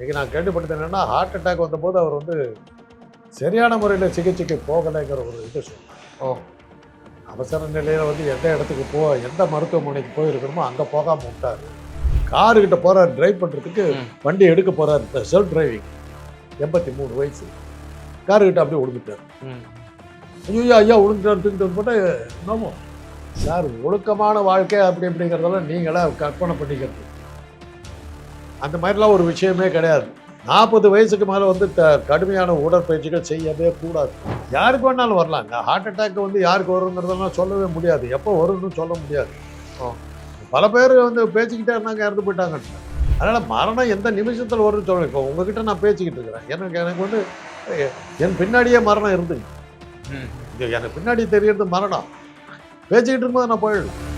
இன்னைக்கு நான் கேள்விப்பட்டது என்னன்னா ஹார்ட் அட்டாக் வந்தபோது அவர் வந்து சரியான முறையில் சிகிச்சைக்கு போகலைங்கிற ஒரு இது ஓ. அவசர நிலையில் வந்து எந்த இடத்துக்கு போ எந்த மருத்துவமனைக்கு போயிருக்கணுமோ அங்கே போகாமல் விட்டார். காருக்கிட்ட போகிறார் டிரைவ் பண்ணுறதுக்கு. வண்டி எடுக்க போகிறார் செல்ஃப் டிரைவிங் எண்பத்தி மூணு வயசு. காருக்கிட்ட அப்படியே விழுந்துட்டார் ஐயோ ஐயா விழுந்துட்டார் தூக்கிட்டு போட்டு என்னமோ. சார் ஒழுக்கமான வாழ்க்கை அப்படி அப்படிங்கிறதெல்லாம் நீங்களே கற்பனை பண்ணிக்கிறது அந்த மாதிரிலாம் ஒரு விஷயமே கிடையாது. நாற்பது வயசுக்கு மேலே வந்து த கடுமையான உடற்பயிற்சிகள் செய்யவே கூடாது. யாருக்கு வேணாலும் வரலாங்க ஹார்ட் அட்டாக் வந்து யாருக்கு வருங்கிறதெல்லாம் சொல்லவே முடியாது. எப்போ வரும்னு சொல்ல முடியாது. பல பேர் வந்து பேசிக்கிட்டே இருந்தாங்க இறந்து போயிட்டாங்க அதனால் மரணம் எந்த நிமிஷத்தில் வரும்னு சொல்ல இப்போ உங்ககிட்ட நான் பேசிக்கிட்டு இருக்கிறேன். எனக்கு எனக்கு வந்து என் பின்னாடியே மரணம் இருந்துங்க. எனக்கு பின்னாடி தெரியறது மரணம். பேசிக்கிட்டு இருக்கும்போது நான் போயிடலாம்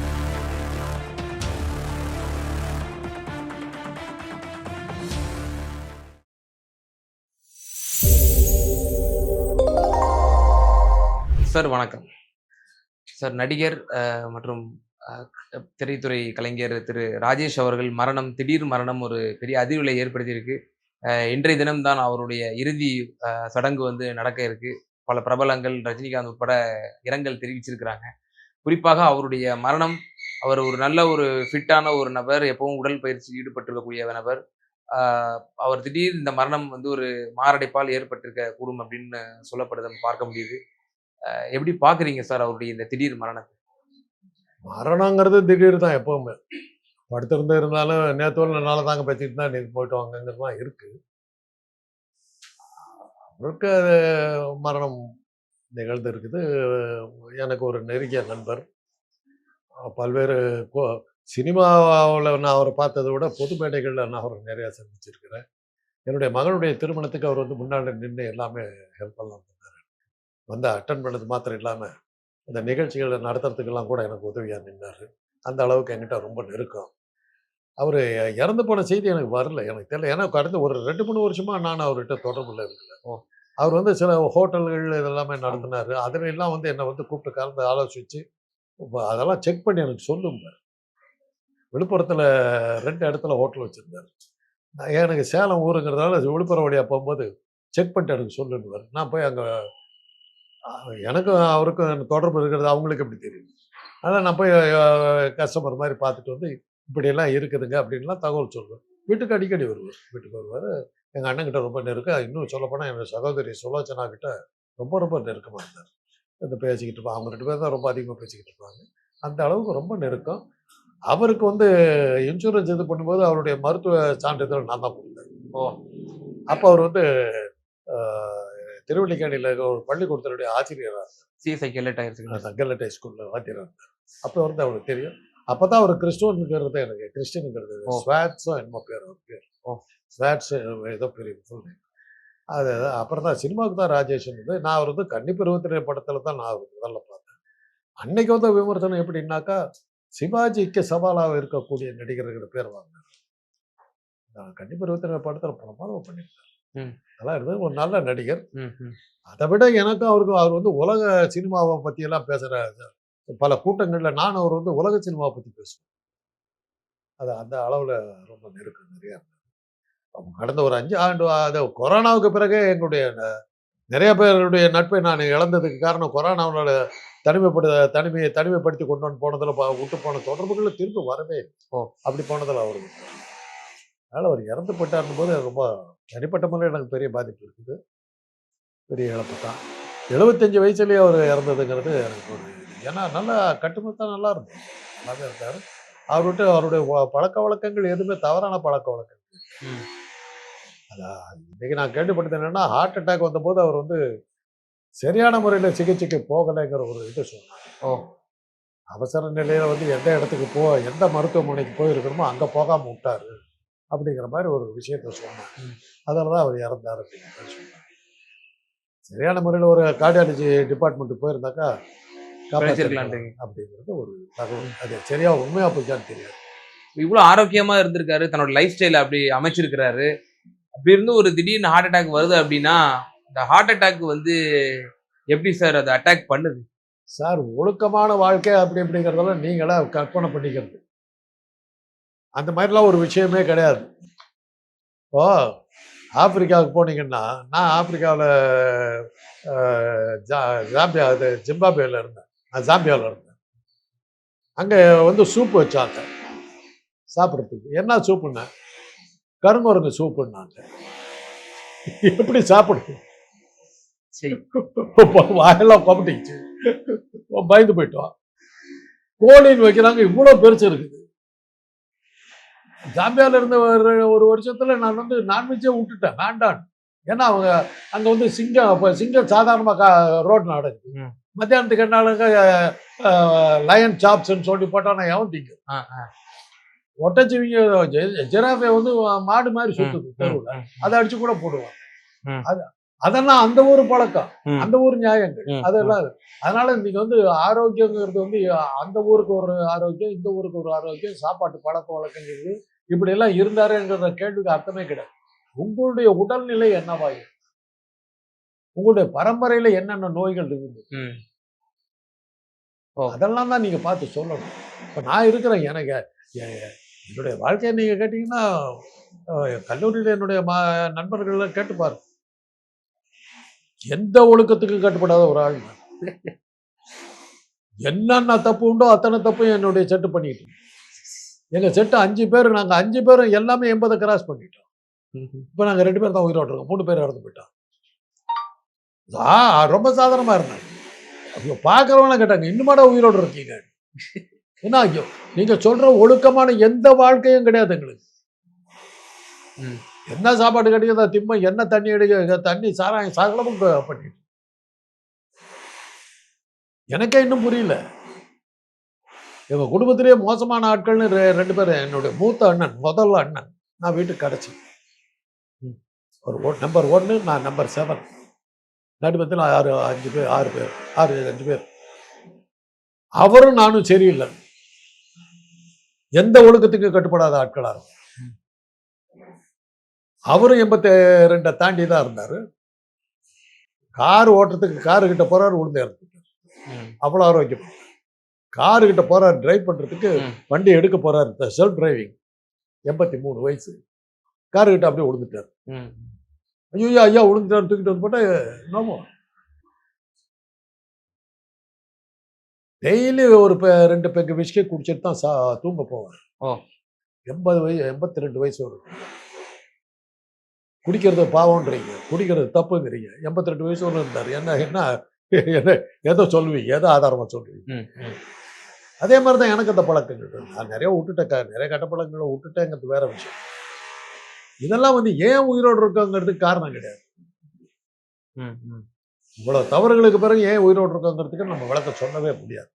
சார் வணக்கம். சார் நடிகர் மற்றும் திரைத்துறை கலைஞர் திரு. ராஜேஷ் அவர்கள் மரணம் திடீர் மரணம் ஒரு பெரிய அதிர்வலை ஏற்படுத்தியிருக்கு. இன்றைய தினம்தான் அவருடைய இறுதி சடங்கு வந்து நடக்க இருக்கு. பல பிரபலங்கள் ரஜினிகாந்த் உட்பட இரங்கல் தெரிவிச்சிருக்கிறாங்க. குறிப்பாக அவருடைய மரணம் அவர் ஒரு நல்ல ஒரு ஃபிட்டான ஒரு நபர் எப்பவும் உடல் பயிற்சி ஈடுபட்டிருக்கக்கூடிய நபர். அவர் திடீர் இந்த மரணம் வந்து ஒரு மாரடைப்பால் ஏற்பட்டிருக்க கூடும் அப்படின்னு சொல்லப்படுது பார்க்க முடியுது. எப்படி பாக்குறீங்க சார் அவருடைய இந்த திடீர் மரணத்தை? மரணங்கிறது திடீர் தான் எப்பவுமே. படுத்திருந்து இருந்தாலும் நேற்று நாளை தாங்க பேசிக்கிட்டு தான் நீங்கள் போயிட்டு வாங்கங்கிறது தான் இருக்கு. அவருக்கு அது மரணம் நிகழ்ந்து இருக்குது. எனக்கு ஒரு நெருங்கிய நண்பர். பல்வேறு கோ சினிமாவில் நான் அவரை பார்த்ததை விட பொது மேடைகளில் நான் அவரை நிறையா சந்திச்சிருக்கிறேன். என்னுடைய மகனுடைய திருமணத்துக்கு அவர் வந்து முன்னாடி நின்று எல்லாமே ஹெல்ப் பண்ணலாம். வந்து அட்டன் பண்ணது மாத்திரம் இல்லாமல் இந்த நிகழ்ச்சிகளை நடத்துறதுக்கெல்லாம் கூட எனக்கு உதவியாக நின்னார். அந்த அளவுக்கு என்கிட்ட ரொம்ப நெருக்கம். அவர் இறந்து போன செய்தி எனக்கு வரல எனக்கு தெரியல. ஏன்னா கடந்த ஒரு ரெண்டு மூணு வருஷமா நான் அவர்கிட்ட தொடர்பில் இருக்கல ஓ. அவர் வந்து சில ஹோட்டல்கள் இதெல்லாமே நடத்தினார். அதில் எல்லாம் வந்து என்னை வந்து கூப்பிட்டு கலந்து இப்ப அதெல்லாம் செக் பண்ணி எனக்கு சொல்லுங்க விழுப்புரத்தில் ரெண்டு இடத்துல ஹோட்டல் வச்சுருந்தார். நான் எனக்கு சேலம் ஊருங்கிறதால விழுப்புரம் வழியாக போகும்போது செக் பண்ணிட்டு எனக்கு சொல்லுன்னு நான் போய் அங்கே எனக்கும் அவருக்கும் தொடர்பு இருக்கிறது அவங்களுக்கு எப்படி தெரியும்? அதான் நான் போய் கஸ்டமர் மாதிரி பார்த்துட்டு வந்து இப்படியெல்லாம் இருக்குதுங்க அப்படின்லாம் தகவல் சொல்வேன். வீட்டுக்கு அடிக்கடி வருவார். வீட்டுக்கு வருவார். எங்கள் அண்ணன்கிட்ட ரொம்ப நெருக்கம். இன்னும் சொல்லப்போனால் என்னோட சகோதரி சுலோச்சனா கிட்ட ரொம்ப ரொம்ப நெருக்கமாக இருந்தார். இந்த பேசிக்கிட்டு இருப்பாங்க அவங்க ரெண்டு பேரும் தான் ரொம்ப அதிகமாக பேசிக்கிட்டு இருப்பாங்க. அந்த அளவுக்கு ரொம்ப நெருக்கம். அவருக்கு வந்து இன்சூரன்ஸ் இது பண்ணும்போது அவருடைய மருத்துவ சான்றிதழ் நான் தான் கொடுத்தேன். ஓ அப்போ அவர் வந்து அஹ், திருவல்லிக்கேணியில் ஒரு பள்ளிக்கூடத்தினுடைய ஆசிரியராக சிஎஸ்ஐ லேட் ஆயிருச்சுங்க தங்கலட்டை ஸ்கூலில் வாத்தியார் அப்போ வந்து அவருக்கு தெரியும் அப்போ தான் அவர் கிறிஸ்துவனுங்கிறது எனக்கு கிறிஸ்டினுங்கிறது. ஸ்வாட்ஸோ என்னமோ பேர் அவர் பேர். ஸ்வாட்ஸ் ஏதோ பெரிய name. அது அப்புறம் தான் சினிமாவுக்கு தான் ராஜேஷ் வந்து நான் அவர் வந்து கன்னி பருவத்திலே படத்தில் தான் நான் முதல்ல பார்த்தேன் அன்னைக்கு வந்து விமர்சனம் எப்படின்னாக்கா சிவாஜிக்கு சவாலாக இருக்கக்கூடிய நடிகர்கள் பேர் வாங்கினார் நான் கன்னி பருவத்திலே படத்தில் பிரமாதம் பண்ணியிருக்கார் ம். நல்லா இருந்தது. ஒரு நல்ல நடிகர். அதை விட எனக்கும் அவருக்கும் அவர் வந்து உலக சினிமாவை பற்றியெல்லாம் பேசுகிற பல கூட்டங்களில் நான் அவர் வந்து உலக சினிமாவை பற்றி பேசுவேன். அது அந்த அளவில் ரொம்ப நெருக்கம் நிறையா கடந்த ஒரு அஞ்சு ஆண்டு அது கொரோனாவுக்கு பிறகு எங்களுடைய நிறைய பேருடைய நட்பை நான் இழந்ததுக்கு காரணம் கொரோனாவில் தனிமைப்படுத்த தனிமையை தனிமைப்படுத்தி கொண்டு வந்து போனதில் விட்டு போன தொடர்புகளில் திரும்ப வரவே. அப்படி போனதில் அவர் அதனால் அவர் இறந்து போயிட்டாருன்னு போது ரொம்ப தனிப்பட்ட முறையில் எனக்கு பெரிய பாதிப்பு இருக்குது. பெரிய இழப்பு தான். எழுபத்தஞ்சு வயசுலேயே அவர் இறந்ததுங்கிறது எனக்கு ஒரு. ஏன்னா நல்லா கட்டுமத்தான் நல்லா இருந்தது. நல்லாவே இருந்தார். அவர் விட்டு அவருடைய பழக்க வழக்கங்கள் எதுவுமே தவறான பழக்க வழக்கங்கள். ம். அதான் இன்னைக்கு நான் கேள்விப்பட்டது என்னன்னா ஹார்ட் அட்டாக் வந்தபோது அவர் வந்து சரியான முறையில் சிகிச்சைக்கு போகலைங்கிற ஒரு இது சொன்னார். ஓ. அவசர நிலையில் வந்து எந்த இடத்துக்கு போ எந்த மருத்துவமனைக்கு போயிருக்கணுமோ அங்கே போகாமல் விட்டாரு. அப்படிங்கிற மாதிரி ஒரு விஷயத்த சொன்னார் ம். அதில் தான் அவர் இறந்தார் அப்படிங்கிற மாதிரி சொன்னார் சரியான முறையில் ஒரு கார்டியாலஜி டிபார்ட்மெண்ட் போயிருந்தாக்கா. காப்பாற்றிருக்கலாம் அப்படிங்கிறது ஒரு தகவல். அது சரியா உண்மையா போச்சான்னு தெரியாது. இவ்வளவு ஆரோக்கியமா இருந்திருக்காரு தன்னோட லைஃப் ஸ்டைல அப்படி அமைச்சிருக்கிறாரு. அப்படி இருந்து ஒரு திடீர்னு ஹார்ட் அட்டாக் வருது அப்படின்னா இந்த ஹார்ட் அட்டாக் வந்து எப்படி சார் அதை அட்டாக் பண்ணுது? சார் ஒழுக்கமான வாழ்க்கை அப்படி அப்படிங்கிறதெல்லாம் நீங்களா கற்பனை பண்ணிக்கிறது. அந்த மாதிரிலாம் ஒரு விஷயமே கிடையாது. இப்போ ஆப்பிரிக்காவுக்கு போனீங்கன்னா நான் ஆப்பிரிக்காவில் ஜாம்பியா இது ஜிம்பாப்வேல இருந்தேன். நான் ஜாம்பியாவில் இருந்தேன். அங்கே வந்து சூப்பு வச்சாங்க. சாப்பிட்றதுக்கு. என்ன சூப்புன்னா கருங்குரங்கு சூப்புன்னாங்க. எப்படி சாப்பிடுது வாயெல்லாம் கொமட்டிச்சு பயந்து போயிட்டோம். கோழின்னு வைக்கிறாங்க. இவ்வளோ பெருசு இருக்குது. ஜாம்பியாவில் இருந்த ஒரு ஒரு வருஷத்துல நான் வந்து நான்வெஜ்ஜே விட்டுட்டேன். வேண்டான் ஏன்னா அவங்க அங்கே வந்து சிங்கம் அப்போ சிங்கம் சாதாரணமாக கா ரோட்டில் நடக்குது. மத்தியானத்துக்கு என்னாலுங்க லயன் சாப்ஸ்ன்னு சொல்லி போட்டா நான் எவன் திங்க. ஒட்டச்சிவிங்க ஜிராஃபை வந்து மாடு மாதிரி சுத்துது தெருவில். அதை அடிச்சு கூட போடுவாங்க. அது அதெல்லாம் அந்த ஊர் பழக்கம். அந்த ஊர் நியாயங்கள். அதெல்லாம் அதனால இன்னைக்கு வந்து ஆரோக்கியங்கிறது வந்து அந்த ஊருக்கு ஒரு ஆரோக்கியம் இந்த ஊருக்கு ஒரு ஆரோக்கியம் சாப்பாட்டு பழக்க வழக்கங்கிறது இப்படி எல்லாம் இருந்தாருங்கிற கேள்விக்கு அர்த்தமே கிடையாது உங்களுடைய உடல்நிலை என்னவா இருக்கு? உங்களுடைய பரம்பரையில என்னென்ன நோய்கள் இருக்குது. அதெல்லாம் தான் நீங்க பார்த்து சொல்லணும் இப்ப நான் இருக்கிறேன் எனக்கு என்னுடைய வாழ்க்கையை நீங்க கேட்டீங்கன்னா கல்லூரியில என்னுடைய மா நண்பர்கள் கேட்டு பாரு எந்த ஒழுக்கத்துக்கு கட்டுப்படாத ஒரு ஆள். என்னென்ன தப்பு உண்டோ அத்தனை தப்பும் என்னுடைய செட்டு பண்ணிட்டு எங்க செட்டு அஞ்சு பேர் நாங்க அஞ்சு பேரும் எல்லாமே எண்பதை கிராஸ் பண்ணிட்டோம். இப்போ நாங்க ரெண்டு பேர் தான் உயிரோடு இருக்கோம். மூணு பேர் இறந்து போயிட்டோம். ரொம்ப சாதாரணமா இருந்தாங்க. ஐயோ பார்க்குறவங்க கேட்டாங்க இன்னுமாடா உயிரோடு இருக்கீங்க? என்ன ஐயோ நீங்க சொல்ற ஒழுக்கமான எந்த வாழ்க்கையும் கிடையாது எங்களுக்கு. என்ன சாப்பாடு கிடைக்குதா திம்ம என்ன தண்ணி எடுக்க தண்ணி சாராயம் சகலமும் பண்ணிட்டு. எனக்கே இன்னும் புரியல. எங்க குடும்பத்திலேயே மோசமான ஆட்கள்னு ரெ- ரெண்டு பேர். என்னுடைய மூத்த அண்ணன் முதல்ல அண்ணன். நான் வீட்டுக்கு கடைச்சி. ஒரு நம்பர் ஒன்று நான் நம்பர் செவன். நடுமத்தில் ஆறு அஞ்சு பேர் ஆறு பேர். ஆறு அஞ்சு பேர். அவரும் நானும் சரியில்லை. எந்த ஒழுக்கத்துக்கு கட்டுப்படாத ஆட்களா இருக்கும் அவரும் எண்பத்தி ரெண்டை தாண்டி தான் இருந்தாரு. கார் ஓட்டுறதுக்கு காரு கிட்ட போறாரு உளுந்து இறந்துட்டார். அவ்வளோ ஆரோக்கியம் காரு கிட்ட போறாரு டிரைவ் பண்றதுக்கு. வண்டி எடுக்க போறாரு செல்ஃப் டிரைவிங் எண்பத்தி மூணு வயசு காரு கிட்ட அப்படியே விழுந்துட்டார். ஐயோ ஐயா விழுந்துட்டாரு தூக்கிட்டு வந்து போட்டா நோமோ டெய்லி ஒரு ரெண்டு பெக்கு விஸ்கி குடிச்சிட்டு தான் சா தூங்க போவார். எண்பது வயசு எண்பத்தி ரெண்டு வயசு வரும் குடிக்கிறது பாவம்ன்றீங்க குடிக்கிறது தப்புங்கிறீங்க எண்பத்தி ரெண்டு வயசு வரை இருந்தார் என்ன என்ன ஏதோ சொல்லுவீங்க ஏதோ ஆதாரமா சொல்றீங்க ம். ம். அதே மாதிரி தான் எனக்கு அந்த பழக்கங்கள். நான் நிறைய விட்டுட்டேன் நிறைய கட்ட பழக்கங்களை விட்டுட்டேங்கிறது வேற விஷயம் இதெல்லாம் வந்து ஏன் உயிரோடு இருக்கோங்கிறதுக்கு காரணம் கிடையாது. இவ்வளவு தவறுகளுக்கு பிறகு ஏன் உயிரோடு இருக்கோங்கிறதுக்கு நம்ம விளக்க சொல்லவே முடியாது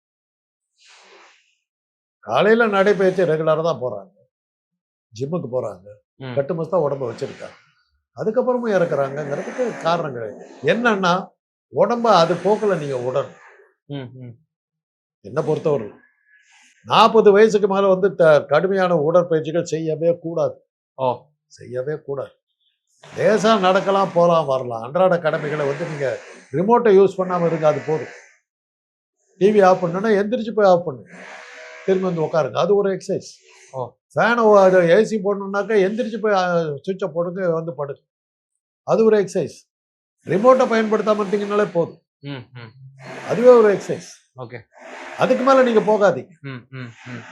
காலையில நடைபயிற்சி ரெகுலராக தான் போறாங்க ஜிம்முக்கு போறாங்க ம். கட்டுமஸ்தா உடம்ப வச்சிருக்காங்க அதுக்கப்புறமும் இறக்குறாங்கங்கிறதுக்கு காரணம் கிடையாது என்னன்னா உடம்ப அது போக்கில் நீங்க விடணும் ம். ம். என்னை பொறுத்தவரை நாற்பது வயசுக்கு மேல வந்து த- கடுமையான உடற்பயிற்சிகள் செய்யவே கூடாது. ஓ. செய்யவே கூடாது. லேசா நடக்கலாம் போகலாம் வரலாம். அன்றாட கடமைகளை வந்து நீங்க ரிமோட்டை யூஸ் பண்ணாம இருங்க அது போதும். டிவி ஆஃப் பண்ணணும்னா எந்திரிச்சு போய் ஆஃப் பண்ணுங்க திரும்பி வந்து உட்காருங்க. அது ஒரு எக்ஸசைஸ் ஓ. ஃபேனை அது ஏசி போடணுன்னாக்கா எந்திரிச்சு போய் சுவிட்சை போடுங்க வந்து படுங்க. அது ஒரு எக்ஸசைஸ் ரிமோட்டை பயன்படுத்தாம இருந்தீங்கனாலே போதும். ம். ம். அதுவே ஒரு எக்ஸசைஸ் ஓகே. அதுக்கு மேல நீங்க போகாதீங்க ம். ம். ம்.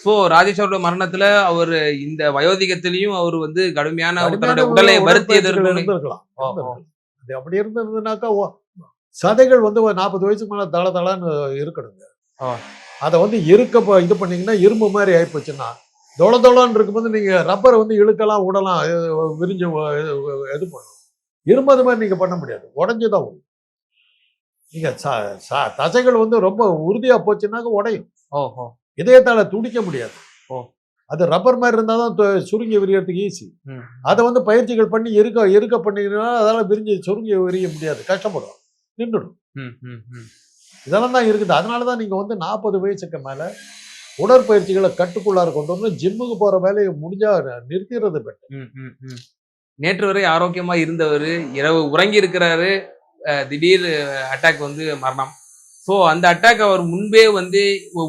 ஸோ ராஜேஷ் அவரோட மரணத்துல அவர் இந்த வயோதிகத்திலையும் அவர் வந்து கடுமையான உடலை ஓ. இருந்திருக்கலாம். அது அப்படி இருந்திருந்ததுனாக்கா ஓ- சதைகள் வந்து நாற்பது வயசுக்கு மேல தள தளன்னு இருக்கணுங்க. அதை வந்து இருக்க இது பண்ணீங்கன்னா இரும்பு மாதிரி ஆயிப்போச்சுன்னா தொள தொளன்னு இருக்கும்போது நீங்க ரப்பரை வந்து இழுக்கலாம் விடலாம் விரிஞ்சு இது இரும்பு அது மாதிரி நீங்க பண்ண முடியாது உடஞ்சுதான் நீங்க தசைகள் வந்து ரொம்ப உறுதியா போச்சுன்னாக்க உடையும். இதயத்தால துடிக்க முடியாது. ஓ. அது ரப்பர் மாதிரி இருந்தால் தான் சுருங்கி விரியறதுக்கு ஈஸி. அதை வந்து பயிற்சிகள் பண்ணி இருக்க இருக்க பண்ணிங்கன்னா அதால விரிஞ்சு சுருங்கி விரிய முடியாது. கஷ்டப்படும் நின்றுடும். இதெல்லாம் தான் இருக்குது. அதனால தான் நீங்கள் வந்து நாற்பது வயசுக்கு மேலே உடற்பயிற்சிகளை கட்டுக்குள்ளார கொண்டு வந்து ஜிம்முக்கு போகிற வேலையை முடிஞ்சா நிறுத்திடுறது பெட்டர். நேற்று வரை ஆரோக்கியமா இருந்தவர் இரவு உறங்கி இருக்கிறாரு திடீர் அட்டாக் வந்து மரணம். ஸோ அந்த அட்டாக் அவர் முன்பே வந்து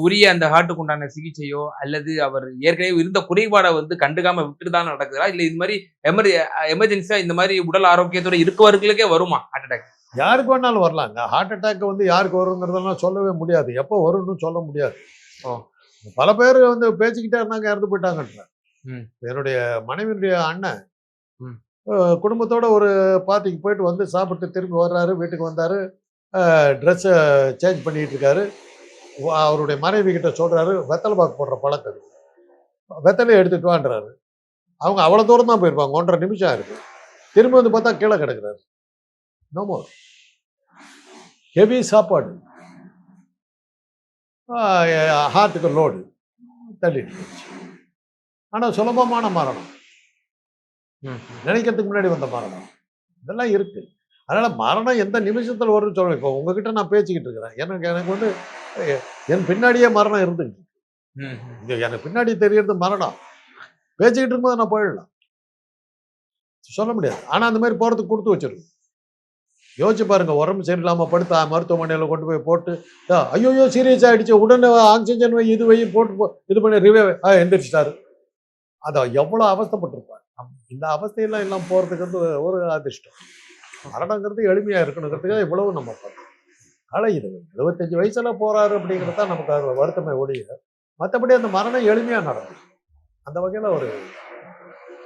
உரிய அந்த ஹார்ட்டுக்கு உண்டான சிகிச்சையோ அல்லது அவர் ஏற்கனவே இருந்த குறைபாடை வந்து கண்டுக்காம விட்டுட்டு தான் நடக்குதா? இல்லை இது மாதிரி எமர் எமர்ஜென்சியா இந்த மாதிரி உடல் ஆரோக்கியத்தோட இருக்கவர்களுக்கே வருமா ஹார்ட் அட்டாக் யாருக்கு வேணாலும் வரலாங்க. ஹார்ட் அட்டாக் வந்து யாருக்கு வருங்கிறதெல்லாம் சொல்லவே முடியாது. எப்போ வரும்னு சொல்ல முடியாது. பல பேர் வந்து பேசிக்கிட்டே இருந்தாங்க இறந்து போயிட்டாங்கன்ற. ம். என்னுடைய மனைவியுடைய அண்ணன் குடும்பத்தோட ஒரு பார்ட்டிக்கு போயிட்டு வந்து சாப்பிட்டு திரும்பி வர்றாரு வீட்டுக்கு வந்தார். ட்ரெஸ்ஸை சேஞ்ச் பண்ணிகிட்டு இருக்காரு. அவருடைய மனைவி கிட்ட சொல்கிறாரு வெத்தலை பாக்கு போடுற பழக்கம் வெத்தலையை எடுத்துட்டு வான்றாரு. அவங்க அவ்வளோ தூரம் தான் போயிருப்பாங்க ஒன்றரை நிமிஷம் இருக்கு திரும்பி வந்து பார்த்தா கீழே கிடக்குறாரு. நோமோ ஹெவி சாப்பாடு. ஹார்ட்டுக்கு லோடு தள்ளிட்டு ஆனால் சுலபமான மரணம். நினைக்கிறதுக்கு முன்னாடி வந்த மரணம். இதெல்லாம் இருக்கு. அதனால மரணம் எந்த நிமிஷத்தில் வரும்னு சொல்லுவேன் இப்போ உங்ககிட்ட நான் பேசிக்கிட்டு இருக்கிறேன். எனக்கு எனக்கு வந்து என் பின்னாடியே மரணம் இருந்துச்சு இங்க எனக்கு பின்னாடி தெரியறது மரணம். பேசிக்கிட்டு இருக்கும்போது நான் போயிடலாம். சொல்ல முடியாது. ஆனா அந்த மாதிரி போறதுக்கு கொடுத்து வச்சிருக்கு யோசிச்சு பாருங்க உடம்பு சரியில்லாம படுத்தா மருத்துவமனையில கொண்டு போய் போட்டு ஐயோ சீரியஸ் ஆயிடுச்சு. உடனே ஆக்சிஜன் வை இது வை போட்டு போ- இது பண்ணி ரிவே எந்திரிச்சிட்டாரு. அதான் எவ்வளவு அவஸ்தைப்பட்டிருப்பார். இந்த அவஸ்தையெல்லாம் எல்லாம் போகிறதுக்கு வந்து ஒரு அதிர்ஷ்டம். மரணங்கிறது எளிமையாக இருக்கணுங்கிறதுக்காக இவ்வளவு நம்ம பண்றோம். ஆனால் இது எழுபத்தஞ்சு வயசில் போகிறாரு அப்படிங்கிறது தான் நமக்கு அது வருத்தமே ஒழிய மற்றபடி அந்த மரணம் எளிமையாக நடந்தது அந்த வகையில் ஒரு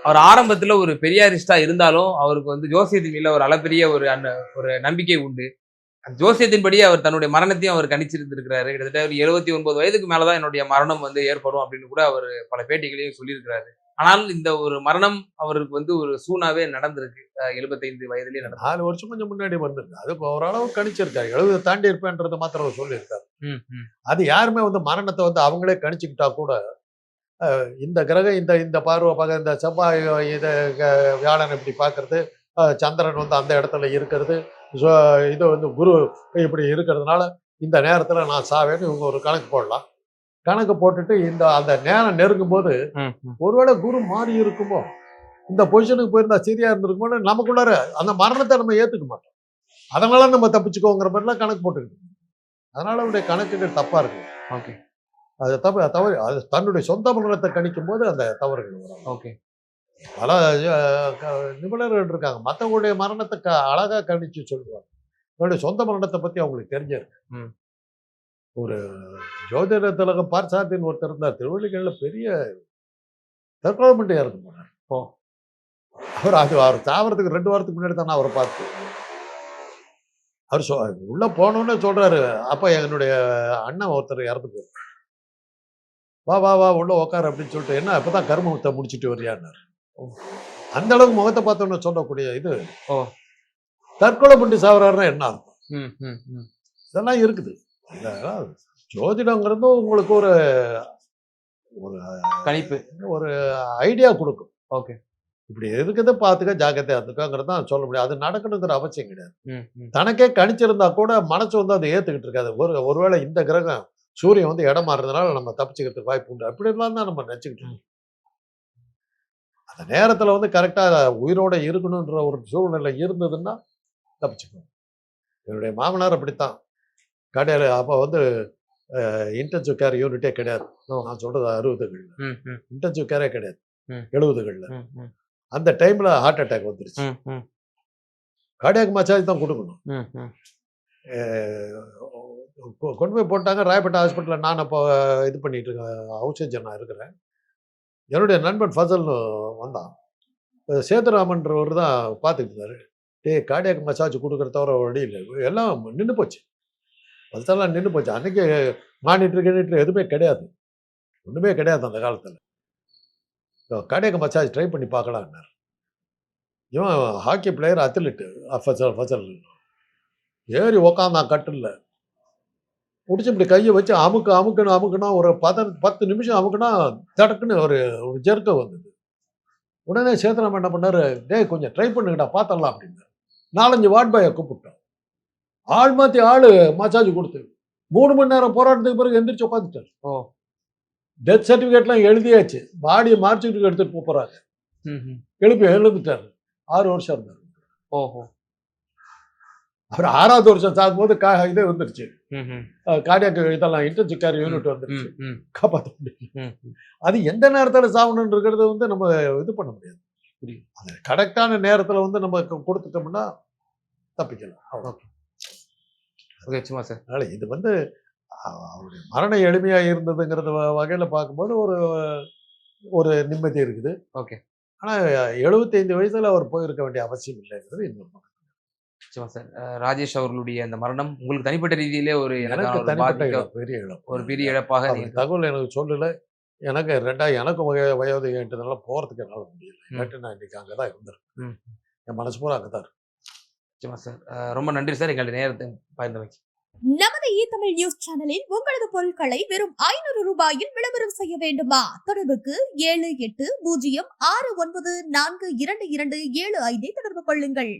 அவர் ஆரம்பத்தில் ஒரு பெரியாரிஸ்டா இருந்தாலும் அவருக்கு வந்து ஜோசியத்தின் மேல ஒரு அளப்பெரிய ஒரு அந்த ஒரு நம்பிக்கை உண்டு. அந்த ஜோசியத்தின்படி அவர் தன்னுடைய மரணத்தையும் அவர் கணிச்சிருந்திருக்கிறாரு. கிட்டத்தட்ட ஒரு எழுபத்தி ஒன்பது வயதுக்கு மேலதான் என்னுடைய மரணம் வந்து ஏற்படும் அப்படின்னு கூட அவர் பல பேட்டிகளையும் சொல்லியிருக்கிறாரு. ஆனால் இந்த ஒரு மரணம் அவருக்கு வந்து ஒரு சூனாவே நடந்திருக்கு. எழுபத்தைந்து வயதுலயே நடந்து நாலு வருஷம் கொஞ்சம் முன்னாடி வந்திருக்கு. அது இப்போ ஓரளவு கணிச்சிருக்காரு. எழுபது தாண்டி இருப்பேன்றதை மாத்திரம் அவர் சொல்லியிருக்காரு. அது யாருமே வந்து மரணத்தை வந்து அவங்களே கணிச்சுக்கிட்டா கூட இந்த கிரகம் இந்த இந்த பார்வை பார்க்க இந்த செவ்வாய் இதை வியாழன் இப்படி பார்க்கறது சந்திரன் வந்து அந்த இடத்துல இருக்கிறது இது வந்து குரு இப்படி இருக்கிறதுனால இந்த நேரத்தில் நான் சாவேன்னு இவங்க ஒரு கணக்கு போடலாம். கணக்கு போட்டுட்டு இந்த அந்த நேரம் நெருங்கும் போது. ஒருவேளை குரு மாறி இருக்குமோ இந்த பொசிஷனுக்கு போயிருந்தா சரியா இருந்திருக்குமோ நமக்குள்ளார அந்த மரணத்தை நம்ம ஏத்துக்க மாட்டோம். அதனால நம்ம தப்பிச்சுக்கோங்கிற மாதிரிலாம் கணக்கு போட்டுக்கிட்டு அதனால அவருடைய கணக்குகள் தப்பா இருக்கு. ஓகே. அது தப்பு தவறு. அது தன்னுடைய சொந்த மரணத்தை கணிக்கும் போது அந்த தவறுகள் வரும். ஓகே. பல நிபுணர்கள் இருக்காங்க. மற்றவங்களுடைய மரணத்தை க அழகா கணிச்சு சொல்லுவாங்க. அவருடைய சொந்த மரணத்தை பத்தி அவங்களுக்கு தெரிஞ்சிருக்கு. ஒரு ஜோதிட திலகம் பார்சாத்தின் ஒருத்தர் இருந்தார். திருவள்ளிக்கல்ல பெரிய தற்கொலை இறந்து போனார் ஓ. அவர் அது அவர் சாவறதுக்கு ரெண்டு வாரத்துக்கு முன்னாடி தான் நான் அவரை பார்த்து. அவர் சொ உள்ள போனோன்னு சொல்றாரு. அப்ப என்னுடைய அண்ணன் ஒருத்தர் இறந்து போயிரு வா வா வா உள்ள உட்காரு அப்படின்னு சொல்லிட்டு என்ன இப்பதான் கருமத்தை முடிச்சிட்டு வரியான்னாரு. அந்த அளவுக்கு முகத்தை பார்த்தோன்னு சொல்லக்கூடிய இது ஓ. தற்கொலை பண்ணி சாவறாருன்னா என்ன அர்த்தம்? ம், ம், ம். இதெல்லாம் இருக்குது. ஜோதிடங்கிறது உங்களுக்கு ஒரு ஒரு கணிப்பு. ஒரு ஐடியா கொடுக்கும். ஓகே. இப்படி இருக்குது பார்த்துக்க ஜாக்கிரதையா இருந்துக்கோங்கிறது தான் சொல்ல முடியும். அது நடக்கணுங்கிற அவசியம் கிடையாது. தனக்கே கணிச்சிருந்தா கூட மனசு வந்து அதை ஏத்துக்கிட்டு இருக்காது. ஒரு ஒருவேளை இந்த கிரகம் சூரியன் வந்து இடம் மாறுறதுனால நம்ம தப்பிச்சுக்கிறதுக்கு வாய்ப்பு உண்டு. அப்படிலாம் தான் நம்ம நினச்சிக்கிட்டு இருக்கோம். அந்த நேரத்தில் வந்து கரெக்டாக உயிரோட இருக்கணுன்ற ஒரு சூழ்நிலை இருந்ததுன்னா தப்பிச்சுக்கணும் என்னுடைய மாமனார் அப்படித்தான். கடையில் அப்போ வந்து இன்டென்சிவ் கேர் யூனிட்டே கிடையாது. நான் சொல்றது அறுபதுகளில். இன்டென்சிவ் கேரே கிடையாது. எழுபதுகளில். அந்த டைமில் ஹார்ட் அட்டாக் வந்துருச்சு. கார்டியாக் மசாஜ் தான் கொடுக்கணும். கொண்டு போய் போட்டாங்க. ராயப்பேட்டை ஹாஸ்பிட்டலில் நான் அப்போ இது பண்ணிட்டு இருக்கேன். ஹவுஸ் ஏஜென்ட் நான் இருக்கிறேன். என்னுடைய நண்பன் ஃபசல்னு வந்தான். சேதுராமன்றவர் தான் இருந்தாரு. டேய் கார்டியாக் மசாஜ் கொடுக்குற தவிர வழி இல்லை. எல்லாம் நின்று போச்சு. அதெல்லாம் நின்று போச்சு. அன்னைக்கு மானிட்டர் கிணிட்டர் எதுவுமே கிடையாது. ஒன்றுமே கிடையாது அந்த காலத்தில். கடைக்கு மசாஜ் ட்ரை பண்ணி பார்க்கலான்னார். இவன் hockey player athlete Fazal Fazal ஏறி உக்காந்தான் கட்டில் பிடிச்சி இப்படி கையை வச்சு அமுக்கு அமுக்குன்னு அமுக்குனா ஒரு பத பத்து நிமிஷம் அமுக்குனா தடக்குன்னு ஒரு ஒரு ஜெர்க்க வந்தது. உடனே சேதுராமன் என்ன பண்ணார்? டே கொஞ்சம் ட்ரை பண்ணுங்கடா பார்த்தரலாம் அப்படின்னு நாலஞ்சு வார்ட் பாயை கூப்பிட்டோம். ஆள் மாற்றி ஆள் மசாஜ் கொடுத்து. மூணு மணி நேரம் போராட்டத்துக்கு பிறகு எந்திரிச்சு உட்காந்துட்டார் ஓ. டெத் சர்டிஃபிகேட்லாம் எழுதியாச்சு. பாடியை மார்ச்சுட்டு எடுத்துட்டு ம். எழுப்பி எழுந்துட்டாரு. ஆறு வருஷம் இருந்தார். ஓஹோ. அவர் ஆறாவது வருஷம் சாகும்போது கா இது வந்துருச்சு. ம், ம், கார்டியாக் இதெல்லாம் இன்டர்ஜி கேர் யூனிட் வந்துருச்சு. காப்பாற்ற முடியல. அது எந்த நேரத்தில் சாகணுன்றத வந்து நம்ம இது பண்ண முடியாது. அது கரெக்டான நேரத்தில் வந்து நம்ம கொடுத்துட்டோம்னா தப்பிக்கலாம் அவ்வளோ ஓகே சும்மா சார். அதனால இது வந்து அவருடைய மரணம் எளிமையா இருந்ததுங்கிறது வகையில பார்க்கும்போது ஒரு ஒரு நிம்மதி இருக்குது. ஓகே. ஆனா எழுபத்தைந்து வயசுல அவர் போயிருக்க வேண்டிய அவசியம் இல்லைங்கிறது இன்னொரு. நிச்சயமா சார். ராஜேஷ் அவர்களுடைய அந்த மரணம் உங்களுக்கு தனிப்பட்ட ரீதியிலே ஒரு பெரிய இழப்பு. ஒரு பெரிய இழப்பாக தகவல் எனக்கு சொல்லல. எனக்கு ரெண்டா எனக்கும் வய வயோதிகன்றதுனால போறதுக்கு என்னால முடியல. இல்லாட்டி நான் இன்னைக்கு அங்கதான் இருந்திருக்கேன். ம். என் மனசு பூரா அங்கதான் இருக்கு. நிச்சயமா சார். ரொம்ப நன்றி சார் எங்களுடைய நேரத்தை பகிர்ந்தமைக்கு. நமது இ தமிழ் நியூஸ் சேனலில் உங்களது பொருட்களை வெறும் ஐநூறு ரூபாயில் விளம்பரம் செய்ய வேண்டுமா? தொடர்புக்கு ஏழு எட்டு பூஜ்ஜியம் ஆறு ஒன்பது நான்கு இரண்டு இரண்டு ஏழு ஐந்தை தொடர்பு கொள்ளுங்கள்.